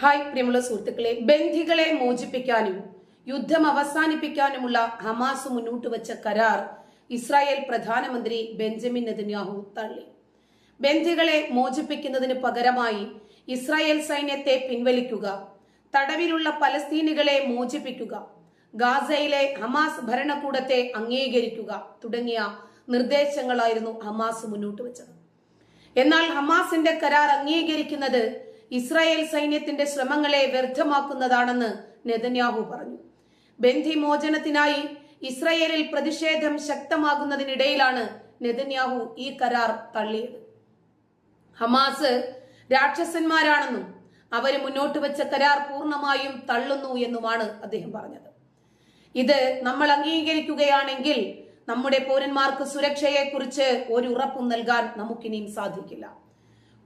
Hi പ്രിയമുള്ള സുഹൃത്തുക്കളെ ബന്ധികളെ മോചിപ്പിക്കാനും യുദ്ധം അവസാനിപ്പിക്കാനുമുള്ള ഹമാസ് മുന്നോട്ട് വച്ച കരാർ ഇസ്രായേൽ പ്രധാനമന്ത്രി ബെഞ്ചമിൻ നെതന്യാഹു തള്ളി. ബന്ധികളെ മോചിപ്പിക്കുന്നതിന് പകരമായി ഇസ്രായേൽ സൈന്യത്തെ പിൻവലിക്കുക തടവിലുള്ള പലസ്തീനികളെ മോചിപ്പിക്കുക ഗാസയിലെ ഹമാസ് ഭരണകൂടത്തെ അംഗീകരിക്കുക തുടങ്ങിയ നിർദ്ദേശങ്ങളായിരുന്നു ഹമാസ് മുന്നോട്ട് വെച്ചത്. എന്നാൽ ഹമാസിന്റെ കരാർ അംഗീകരിക്കുന്നത് ഇസ്രായേൽ സൈന്യത്തിന്റെ ശ്രമങ്ങളെ വ്യർത്ഥമാക്കുന്നതാണെന്ന് നെതന്യാഹു പറഞ്ഞു. ബന്ധിമോചനത്തിനായി ഇസ്രായേലിൽ പ്രതിഷേധം ശക്തമാകുന്നതിനിടയിലാണ് നെതന്യാഹു ഈ കരാർ തള്ളിയത്. ഹമാസ് രാക്ഷസന്മാരാണെന്നും അവർ മുന്നോട്ട് വെച്ച കരാർ പൂർണമായും തള്ളുന്നു എന്നുമാണ് അദ്ദേഹം പറഞ്ഞത്. ഇത് നമ്മൾ അംഗീകരിക്കുകയാണെങ്കിൽ നമ്മുടെ പൗരന്മാർക്ക് സുരക്ഷയെക്കുറിച്ച് ഒരു ഉറപ്പും നൽകാൻ നമുക്കിനിയും സാധിക്കില്ല.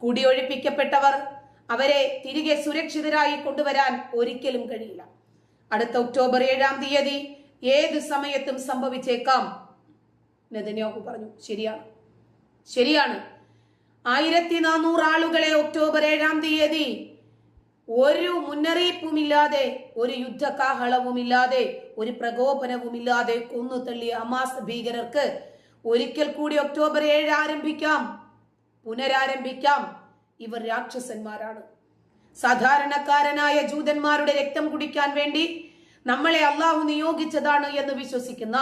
കുടിയൊഴിപ്പിക്കപ്പെട്ടവർ അവരെ തിരികെ സുരക്ഷിതരായി കൊണ്ടുവരാൻ ഒരിക്കലും കഴിയില്ല. അടുത്ത ഒക്ടോബർ ഏഴാം തീയതി ഏത് സമയത്തും സംഭവിച്ചേക്കാം. നെതന്യാഹു പറഞ്ഞു ശരിയാണ്. ശരിയാണ്. ആയിരത്തി നാനൂറ് ആളുകളെ ഒക്ടോബർ ഏഴാം തീയതി ഒരു മുന്നറിയിപ്പുമില്ലാതെ ഒരു യുദ്ധകാഹളവുമില്ലാതെ ഒരു പ്രകോപനവുമില്ലാതെ കൊന്നു തള്ളിയ ഹമാസ് ഭീകരർക്ക് ഒരിക്കൽ കൂടി ഒക്ടോബർ ഏഴ് ആരംഭിക്കാം പുനരാരംഭിക്കാം. ഇവർ രാക്ഷസന്മാരാണ്. സാധാരണക്കാരനായ ജൂതന്മാരുടെ രക്തം കുടിക്കാൻ വേണ്ടി നമ്മളെ അള്ളാഹു നിയോഗിച്ചതാണ് എന്ന് വിശ്വസിക്കുന്ന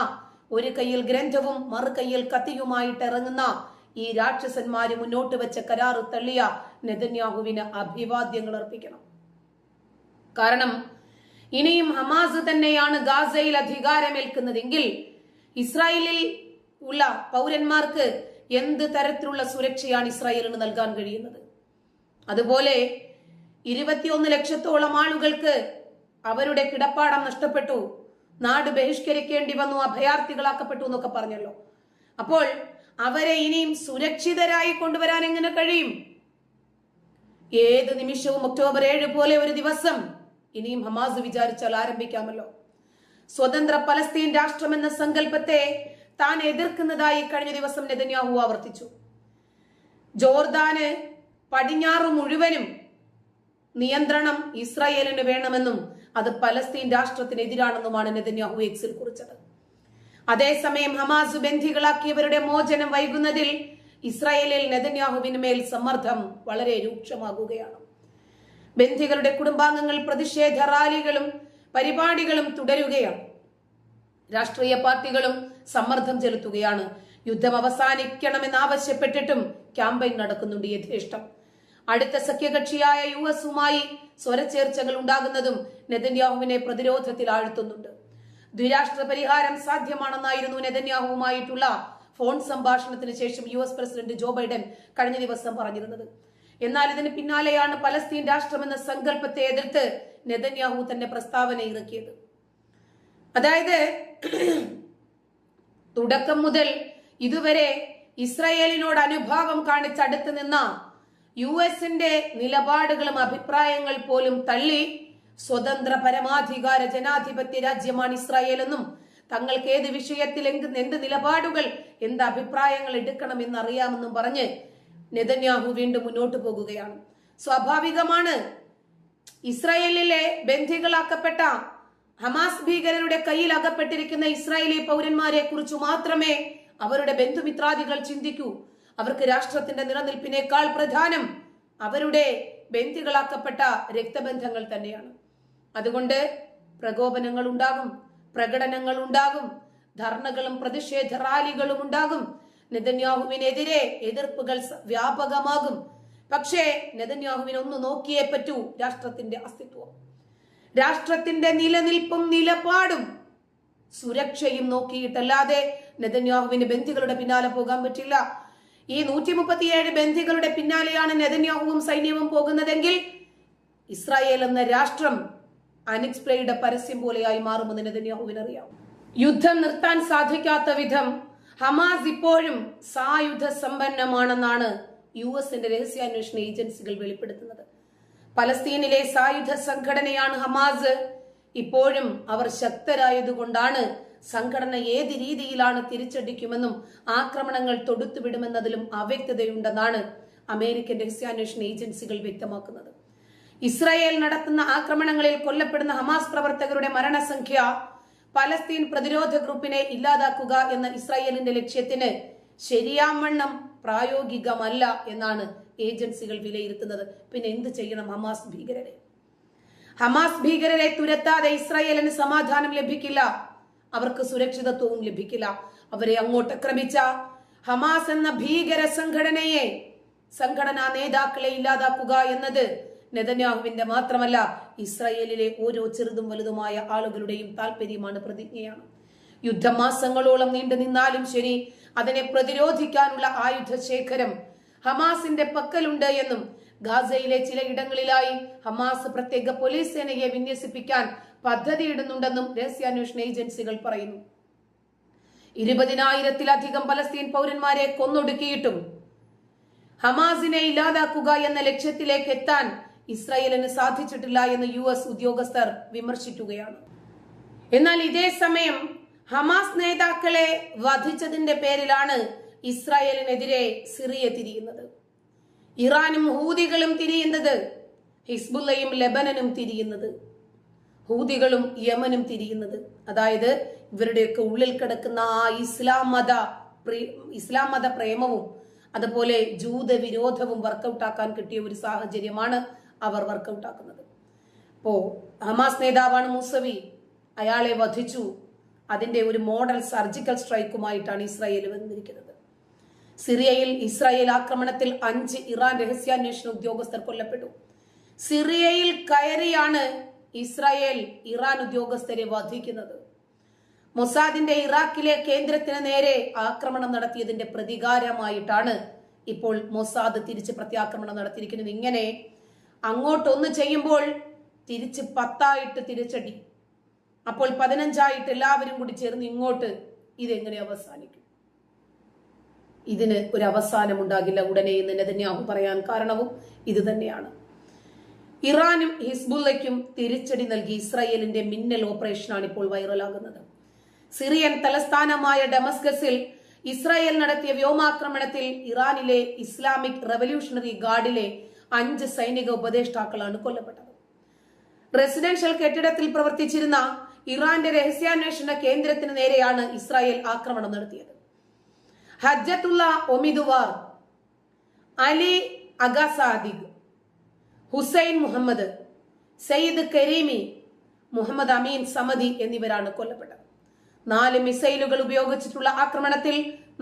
ഒരു കയ്യിൽ ഗ്രന്ഥവും മറു കയ്യിൽ കത്തിയുമായിട്ട് ഇറങ്ങുന്ന ഈ രാക്ഷസന്മാര് മുന്നോട്ട് വെച്ച കരാറ് തള്ളിയ നെതന്യാഹുവിന് അഭിവാദ്യങ്ങൾ അർപ്പിക്കണം. കാരണം ഇനിയും ഹമാസ് തന്നെയാണ് ഗാസയിൽ അധികാരമേൽക്കുന്നതെങ്കിൽ ഇസ്രായേലിൽ ഉള്ള പൗരന്മാർക്ക് എന്ത് തരത്തിലുള്ള സുരക്ഷയാണ് ഇസ്രായേലിന് നൽകാൻ കഴിയുന്നത്? അതുപോലെ ഇരുപത്തിയൊന്ന് ലക്ഷത്തോളം ആളുകൾക്ക് അവരുടെ കിടപ്പാടം നഷ്ടപ്പെട്ടു. നാട് ബഹിഷ്കരിക്കേണ്ടി വന്നു അഭയാർത്ഥികളാക്കപ്പെട്ടു എന്നൊക്കെ പറഞ്ഞല്ലോ. അപ്പോൾ അവരെ ഇനിയും സുരക്ഷിതരായി കൊണ്ടുവരാൻ എങ്ങനെ കഴിയും? ഏത് നിമിഷവും ഒക്ടോബർ ഏഴ് പോലെ ഒരു ദിവസം ഇനിയും ഹമാസ് വിചാരിച്ചാൽ ആരംഭിക്കാമല്ലോ. സ്വതന്ത്ര പലസ്തീൻ രാഷ്ട്രമെന്ന സങ്കല്പത്തെ താൻ എതിർക്കുന്നതായി കഴിഞ്ഞ ദിവസം നെതന്യാഹു ആവർത്തിച്ചു. ജോർദാന് പടിഞ്ഞാറ് മുഴുവനും നിയന്ത്രണം ഇസ്രായേലിന് വേണമെന്നും അത് പലസ്തീൻ രാഷ്ട്രത്തിനെതിരാണെന്നുമാണ് നെതന്യാഹു എക്സിൽ കുറിച്ചത്. അതേസമയം ഹമാസ് ബന്ധികളാക്കിയവരുടെ മോചനം വൈകുന്നതിൽ ഇസ്രായേലിൽ നെതന്യാഹുവിന് മേൽ സമ്മർദ്ദം വളരെ രൂക്ഷമാകുകയാണ്. ബന്ധികളുടെ കുടുംബാംഗങ്ങൾ പ്രതിഷേധ റാലികളും പരിപാടികളും തുടരുകയാണ്. രാഷ്ട്രീയ പാർട്ടികളും സമ്മർദ്ദം ചെലുത്തുകയാണ്. യുദ്ധം അവസാനിക്കണമെന്ന് ആവശ്യപ്പെട്ടിട്ടും ക്യാമ്പയിൻ നടക്കുന്നുണ്ട് യഥേഷ്ടം. അടുത്ത സഖ്യകക്ഷിയായ യു എസുമായി സ്വരച്ചേർച്ചകൾ ഉണ്ടാകുന്നതും നെതന്യാഹുവിനെ പ്രതിരോധത്തിൽ ആഴ്ത്തുന്നുണ്ട്. ദ്വിരാഷ്ട്ര പരിഹാരം സാധ്യമാണെന്നായിരുന്നു നെതന്യാഹുവുമായിട്ടുള്ള ഫോൺ സംഭാഷണത്തിന് ശേഷം U S president Joe Biden കഴിഞ്ഞ ദിവസം പറഞ്ഞിരുന്നത്. എന്നാൽ ഇതിന് പിന്നാലെയാണ് പലസ്തീൻ രാഷ്ട്രമെന്ന സങ്കല്പത്തെ എതിർത്ത് നെതന്യാഹു തന്റെ പ്രസ്താവന ഇറക്കിയത്. അതായത് തുടക്കം മുതൽ ഇതുവരെ ഇസ്രയേലിനോട് അനുഭാവം കാണിച്ചടുത്ത് നിന്ന യു എസിന്റെ നിലപാടുകളും അഭിപ്രായങ്ങൾ പോലും തള്ളി സ്വതന്ത്ര പരമാധികാര ജനാധിപത്യ രാജ്യമാണ് ഇസ്രായേൽ എന്നും തങ്ങൾക്ക് ഏത് വിഷയത്തിൽ എന്ത് എന്ത് നിലപാടുകൾ എന്ത് അഭിപ്രായങ്ങൾ എടുക്കണമെന്ന് അറിയാമെന്നും പറഞ്ഞ് നെതന്യാഹു വീണ്ടും മുന്നോട്ട് പോകുകയാണ്. സ്വാഭാവികമാണ് ഇസ്രായേലിലെ ബന്ധികളാക്കപ്പെട്ട ഹമാസ് ഭീകരരുടെ കയ്യിൽ അകപ്പെട്ടിരിക്കുന്ന ഇസ്രായേലി പൗരന്മാരെ കുറിച്ച് മാത്രമേ അവരുടെ ബന്ധുമിത്രാദികൾ ചിന്തിക്കൂ. അവർക്ക് രാഷ്ട്രത്തിന്റെ നിലനിൽപ്പിനേക്കാൾ പ്രധാനം അവരുടെ ബന്ധികളാക്കപ്പെട്ട രക്തബന്ധങ്ങൾ തന്നെയാണ്. അതുകൊണ്ട് പ്രകോപനങ്ങൾ ഉണ്ടാകും പ്രകടനങ്ങൾ ഉണ്ടാകും ധർണകളും പ്രതിഷേധ റാലികളും ഉണ്ടാകും. നെതന്യാഹുവിനെതിരെ എതിർപ്പുകൾ വ്യാപകമാകും. പക്ഷേ നെതന്യാഹുവിനെ ഒന്ന് നോക്കിയേ പറ്റൂ രാഷ്ട്രത്തിന്റെ അസ്തിത്വം. രാഷ്ട്രത്തിന്റെ നിലനിൽപ്പും നിലപാടും സുരക്ഷയും നോക്കിയിട്ടല്ലാതെ നെതന്യാഹുവിന് ബന്ധികളുടെ പിന്നാലെ പോകാൻ പറ്റില്ല. ഈ നൂറ്റി മുപ്പത്തിയേഴ് ബന്ധികളുടെ പിന്നാലെയാണ് നെതന്യാഹുവും സൈന്യവും പോകുന്നതെങ്കിൽ ഇസ്രായേൽ എന്ന രാഷ്ട്രം അനിക്സ്പ്ലേയുടെ പരസ്യം പോലെയായി മാറുമെന്ന് നെതന്യാഹുവിനറിയാം. യുദ്ധം നിർത്താൻ സാധിക്കാത്ത വിധം ഹമാസ് ഇപ്പോഴും സായുധ സമ്പന്നമാണെന്നാണ് യു എസിന്റെ രഹസ്യാന്വേഷണ ഏജൻസികൾ വെളിപ്പെടുത്തുന്നത്. പലസ്തീനിലെ സായുധ സംഘടനയാണ് ഹമാസ്. ഇപ്പോഴും അവർ ശക്തരായതുകൊണ്ടാണ് സംഘടന ഏത് രീതിയിലാണ് തിരിച്ചടിക്കുമെന്നും ആക്രമണങ്ങൾ തൊടുത്തുവിടുമെന്നതിലും അവ്യക്തതയുണ്ടെന്നാണ് അമേരിക്കൻ രഹസ്യാന്വേഷണ ഏജൻസികൾ വ്യക്തമാക്കുന്നത്. ഇസ്രായേൽ നടത്തുന്ന ആക്രമണങ്ങളിൽ കൊല്ലപ്പെടുന്ന ഹമാസ് പ്രവർത്തകരുടെ മരണസംഖ്യ പലസ്തീൻ പ്രതിരോധ ഗ്രൂപ്പിനെ ഇല്ലാതാക്കുക എന്ന ഇസ്രായേലിന്റെ ലക്ഷ്യത്തിന് ശരിയാവണ്ണം പ്രായോഗികമല്ല എന്നാണ് ഏജൻസികൾ വിലയിരുത്തുന്നത്. പിന്നെ എന്ത് ചെയ്യണം ഹമാസ് ഭീകരരെ? ഹമാസ് ഭീകരരെ തുരത്താതെ ഇസ്രായേലിന് സമാധാനം ലഭിക്കില്ല. അവർക്ക് സുരക്ഷിതത്വവും ലഭിക്കില്ല. അവരെ അങ്ങോട്ട് ആക്രമിച്ച ഹമാസ് എന്ന ഭീകര സംഘടനയെ സംഘടനാ നേതാക്കളെ ഇല്ലാതാക്കുക എന്നത് നെതന്യാഹുവിന്റെ മാത്രമല്ല ഇസ്രായേലിലെ ഓരോ ചെറുതും വലുതുമായ ആളുകളുടെയും താല്പര്യമാണ് പ്രതിജ്ഞയാണ്. യുദ്ധമാസങ്ങളോളം നീണ്ടു നിന്നാലും ശരി അതിനെ പ്രതിരോധിക്കാനുള്ള ആയുധ ശേഖരം ഹമാസിന്റെ പക്കലുണ്ട് എന്നും ഗാസയിലെ ചിലയിടങ്ങളിലായി ഹമാസ് പ്രത്യേക പോലീസ് സേനയെ വിന്യസിപ്പിക്കാൻ പദ്ധതിയിടുന്നുണ്ടെന്നും രഹസ്യാന്വേഷണ ഏജൻസികൾ പറയുന്നു. ഇരുപതിനായിരത്തിലധികം പലസ്തീൻ പൗരന്മാരെ കൊന്നൊടുക്കിയിട്ടും ഹമാസിനെ ഇല്ലാതാക്കുക എന്ന ലക്ഷ്യത്തിലേക്ക് എത്താൻ ഇസ്രായേലിന് സാധിച്ചിട്ടില്ല എന്ന് യു എസ് ഉദ്യോഗസ്ഥർ വിമർശിക്കുകയാണ്. എന്നാൽ ഇതേ സമയം ഹമാസ് നേതാക്കളെ വധിച്ചതിന്റെ പേരിലാണ് ഇസ്രായേലിനെതിരെ സിറിയ തിരിയുന്നത്. ഇറാനും ഹൂദികളും തിരിയുന്നത് ഹിസ്ബുല്ലയും ലെബനനും തിരിയുന്നത്. ഹൂതികളും യമനും തിരിയുന്നത്. അതായത് ഇവരുടെയൊക്കെ ഉള്ളിൽ കിടക്കുന്ന ആ ഇസ്ലാം മത ഇസ്ലാം മത പ്രേമവും അതുപോലെ ജൂത വിരോധവും വർക്കൗട്ടാക്കാൻ കിട്ടിയ ഒരു സാഹചര്യമാണ് അവർ വർക്കൗട്ടാക്കുന്നത്. അപ്പോ ഹമാസ് നേതാവാണ് മൂസവി. അയാളെ വധിച്ചു. അതിന്റെ ഒരു മോഡൽ സർജിക്കൽ സ്ട്രൈക്കുമായിട്ടാണ് ഇസ്രായേൽ വന്നിരിക്കുന്നത്. സിറിയയിൽ ഇസ്രായേൽ ആക്രമണത്തിൽ അഞ്ച് ഇറാൻ രഹസ്യാന്വേഷണ ഉദ്യോഗസ്ഥർ കൊല്ലപ്പെട്ടു. സിറിയയിൽ കയറിയാണ് ഇസ്രായേൽ ഇറാൻ ഉദ്യോഗസ്ഥരെ വധിക്കുന്നത്. മൊസാദിന്റെ ഇറാഖിലെ കേന്ദ്രത്തിന് നേരെ ആക്രമണം നടത്തിയതിന്റെ പ്രതികാരമായിട്ടാണ് ഇപ്പോൾ മൊസാദ് തിരിച്ച് പ്രത്യാക്രമണം നടത്തിയിരിക്കുന്നത്. ഇങ്ങനെ അങ്ങോട്ടൊന്ന് ചെയ്യുമ്പോൾ തിരിച്ച് പത്തായിട്ട് തിരിച്ചടി. അപ്പോൾ പതിനഞ്ചായിട്ട് എല്ലാവരും കൂടി ചേർന്ന് ഇങ്ങോട്ട് ഇതെങ്ങനെ അവസാനിക്കും? ഇതിന് ഒരു അവസാനം ഉണ്ടാകില്ല ഉടനെ എന്ന് നെതന്യാഹു പറയാൻ കാരണവും ഇത് തന്നെയാണ് ഇറാനും ഹിസ്ബുല്ലയ്ക്കും തിരിച്ചടി നൽകി ഇസ്രയേലിന്റെ മിന്നൽ ഓപ്പറേഷനാണ് ഇപ്പോൾ വൈറലാകുന്നത്. സിറിയൻ തലസ്ഥാനമായ ഡെമസ്കസിൽ ഇസ്രായേൽ നടത്തിയ വ്യോമാക്രമണത്തിൽ ഇറാനിലെ ഇസ്ലാമിക് റവല്യൂഷണറി ഗാർഡിലെ അഞ്ച് സൈനിക ഉപദേഷ്ടാക്കളാണ് കൊല്ലപ്പെട്ടത്. റെസിഡൻഷ്യൽ കെട്ടിടത്തിൽ പ്രവർത്തിച്ചിരുന്ന ഇറാന്റെ രഹസ്യാന്വേഷണ കേന്ദ്രത്തിന് നേരെയാണ് ഇസ്രായേൽ ആക്രമണം നടത്തിയത്. ഹജ്ജത്തുള്ള ഒമിദുവാർ അലി അഗസാദിഖ് ഹുസൈൻ മുഹമ്മദ് സയ്യിദ് കരീമി മുഹമ്മദ് അമീൻ സമദി എന്നിവരാണ് കൊല്ലപ്പെട്ടത്. നാല് മിസൈലുകൾ ഉപയോഗിച്ചിട്ടുള്ള ആക്രമണത്തിൽ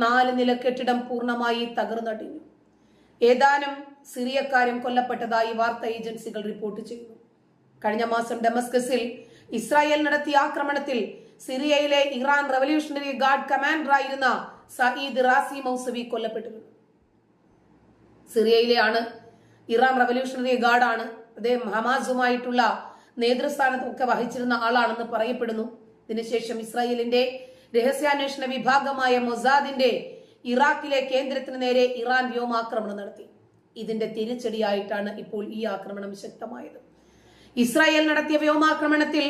നാല് നില കെട്ടിടം പൂർണമായി തകർന്നടിഞ്ഞു ഏതാനും സിറിയക്കാരും കൊല്ലപ്പെട്ടതായി വാർത്താ ഏജൻസികൾ റിപ്പോർട്ട് ചെയ്യുന്നു. കഴിഞ്ഞ മാസം ഡെമസ്കസിൽ ഇസ്രായേൽ നടത്തിയ ആക്രമണത്തിൽ സിറിയയിലെ ഇറാൻ റവല്യൂഷണറി ഗാർഡ് കമാൻഡറായിരുന്ന സയീദ് റാസി മൗസവി കൊല്ലപ്പെട്ടിരുന്നു. സിറിയയിലെയാണ് ഇറാൻ റവല്യൂഷണറി ഗാർഡാണ്. അദ്ദേഹം ഹമാസുമായിട്ടുള്ള നേതൃസ്ഥാനത്തൊക്കെ വഹിച്ചിരുന്ന ആളാണെന്ന് പറയപ്പെടുന്നു. ഇതിനുശേഷം ഇസ്രായേലിന്റെ രഹസ്യാന്വേഷണ വിഭാഗമായ മൊസാദിന്റെ ഇറാഖിലെ കേന്ദ്രത്തിന് നേരെ ഇറാൻ വ്യോമാക്രമണം നടത്തി. ഇതിന്റെ തിരിച്ചടിയായിട്ടാണ് ഇപ്പോൾ ഈ ആക്രമണം ശക്തമായത്. ഇസ്രായേൽ നടത്തിയ വ്യോമാക്രമണത്തിൽ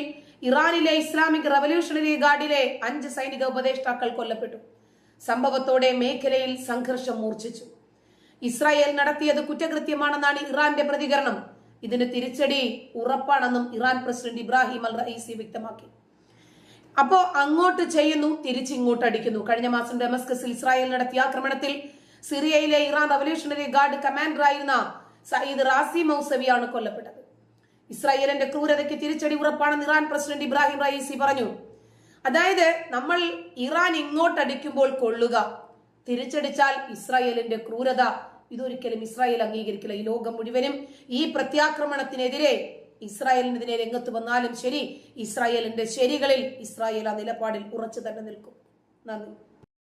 ഇറാനിലെ ഇസ്ലാമിക് റവല്യൂഷണറി ഗാർഡിലെ അഞ്ച് സൈനിക ഉപദേഷ്ടാക്കൾ കൊല്ലപ്പെട്ടു. സംഭവത്തോടെ മേഖലയിൽ സംഘർഷം മൂർച്ഛിച്ചു. ഇസ്രായേൽ നടത്തിയത് കുറ്റകൃത്യമാണെന്നാണ് ഇറാന്റെ പ്രതികരണം. ഇതിന് തിരിച്ചടി ഉറപ്പാണെന്നും Iran president Ebrahim Al Raisi വ്യക്തമാക്കി. അപ്പോ അങ്ങോട്ട് ചെയ്യുന്നു തിരിച്ചിങ്ങോട്ട് അടിക്കുന്നു. കഴിഞ്ഞ മാസം ഡെമസ്കസിൽ ഇസ്രായേൽ നടത്തിയ ആക്രമണത്തിൽ സിറിയയിലെ ഇറാൻ റവല്യൂഷണറി ഗാർഡ് കമാൻഡറായിരുന്ന സയ്യിദ് റാസി മൗസവിയാണ് കൊല്ലപ്പെട്ടത്. ഇസ്രായേലിന്റെ ക്രൂരതയ്ക്ക് തിരിച്ചടി ഉറപ്പാണെന്ന് ഇറാൻ പ്രസിഡന്റ് ഇബ്രാഹിം റഹീസി പറഞ്ഞു. അതായത് നമ്മൾ ഇറാൻ ഇങ്ങോട്ടടിക്കുമ്പോൾ കൊള്ളുക തിരിച്ചടിച്ചാൽ ഇസ്രായേലിന്റെ ക്രൂരത. ഇതൊരിക്കലും ഇസ്രായേൽ അംഗീകരിക്കില്ല. ഈ ലോകം മുഴുവനും ഈ പ്രത്യാക്രമണത്തിനെതിരെ ഇസ്രായേലിനെതിരെ രംഗത്ത് വന്നാലും ശരി ഇസ്രായേലിന്റെ ശരികളിൽ ഇസ്രായേൽ ആ നിലപാടിൽ ഉറച്ചു തന്നെ നിൽക്കും. നന്ദി.